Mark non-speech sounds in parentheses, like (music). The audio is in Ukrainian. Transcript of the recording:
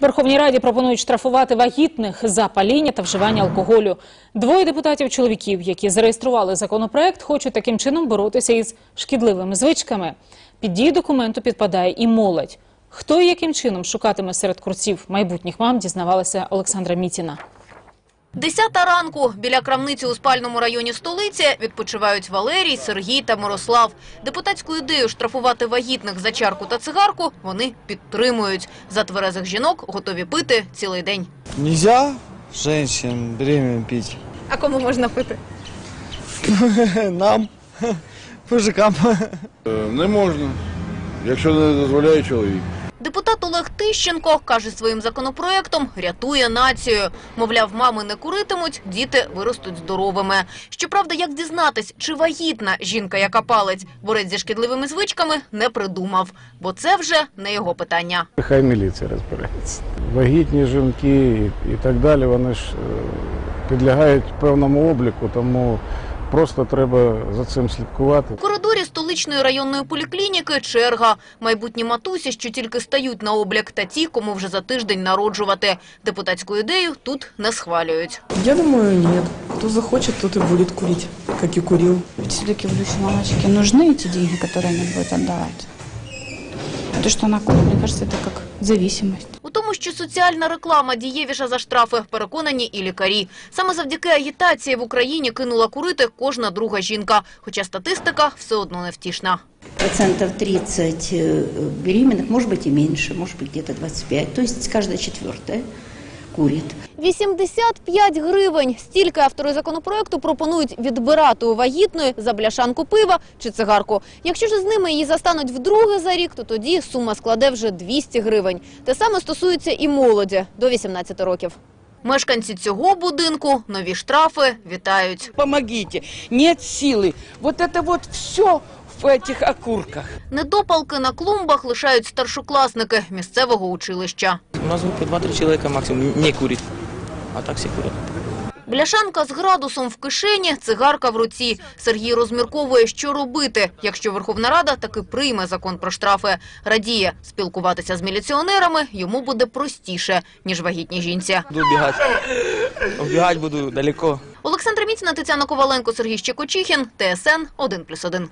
Верховній Раді пропонують штрафувати вагітних за паління та вживання алкоголю. Двоє депутатів-чоловіків, які зареєстрували законопроект, хочуть таким чином боротися із шкідливими звичками. Під дії документу підпадає і молодь. Хто і яким чином шукатиме серед курців майбутніх мам, дізнавалася Олександра Мітіна. Десята ранку біля крамниці у спальному районі столиці відпочивають Валерій, Сергій та Мирослав. Депутатську ідею штрафувати вагітних за чарку та цигарку вони підтримують. За тверезих жінок готові пити цілий день. Нельзя женщин беременным пить. А кому можна пити? (laughs) Нам, (laughs) мужикам. Е, Не можна, якщо не дозволяє чоловік. Депутат Олег Тищенко каже, своїм законопроектом рятує націю. Мовляв, мами не куритимуть, діти виростуть здоровими. Щоправда, як дізнатись, чи вагітна жінка, яка палить, борець зі шкідливими звичками, не придумав. Бо це вже не його питання. Хай міліція розбирається. Вагітні жінки і, і так далі, вони ж е, підлягають певному обліку, тому просто треба за цим слідкувати В коридорі столичної районної поліклініки черга. Майбутні матусі, що тільки стають на облік, та ті, кому вже за тиждень народжувати. Депутатську ідею тут не схвалюють. Я думаю, нет. Кто захочет, тот и будет курить, как и курил. Ведь все-таки будущей мамочке нужны эти деньги, которые она будет отдавать. А то, что она курит, мне кажется, это как зависимость. У тому, що соціальна реклама дієвіша за штрафи, переконані і лікарі. Саме завдяки агітації в Україні кинула курити кожна друга жінка. Хоча статистика все одно невтішна. процентов 30 э, беременных, может быть и меньше, может быть где-то 25, то есть каждая четвертая курит. 85 гривень. Стільки автори законопроекту пропонують відбирати у вагітної за бляшанку пива чи цигарку. Якщо ж з ними її застануть вдруге за рік, то тоді сума складе вже 200 гривень. Те саме стосується і молоді до 18 років. Мешканці цього будинку нові штрафи вітають. помогите, нет силы. Вот это вот все в этих окурках. Недопалки на клумбах лишають старшокласники місцевого училища. Нас в группе 2-3 человека максимум не курит, а так все курят. Бляшанка з градусом в кишені, цигарка в руці. Сергій розмірковує, що робити, якщо Верховна Рада таки прийме закон про штрафи. Радіє, спілкуватися з міліціонерами йому буде простіше, ніж вагітній жінці. Буду убегать. Убегать буду далеко. Олександра Міцина, Тетяна Коваленко, Сергій Щекочихін, ТСН 1+,1.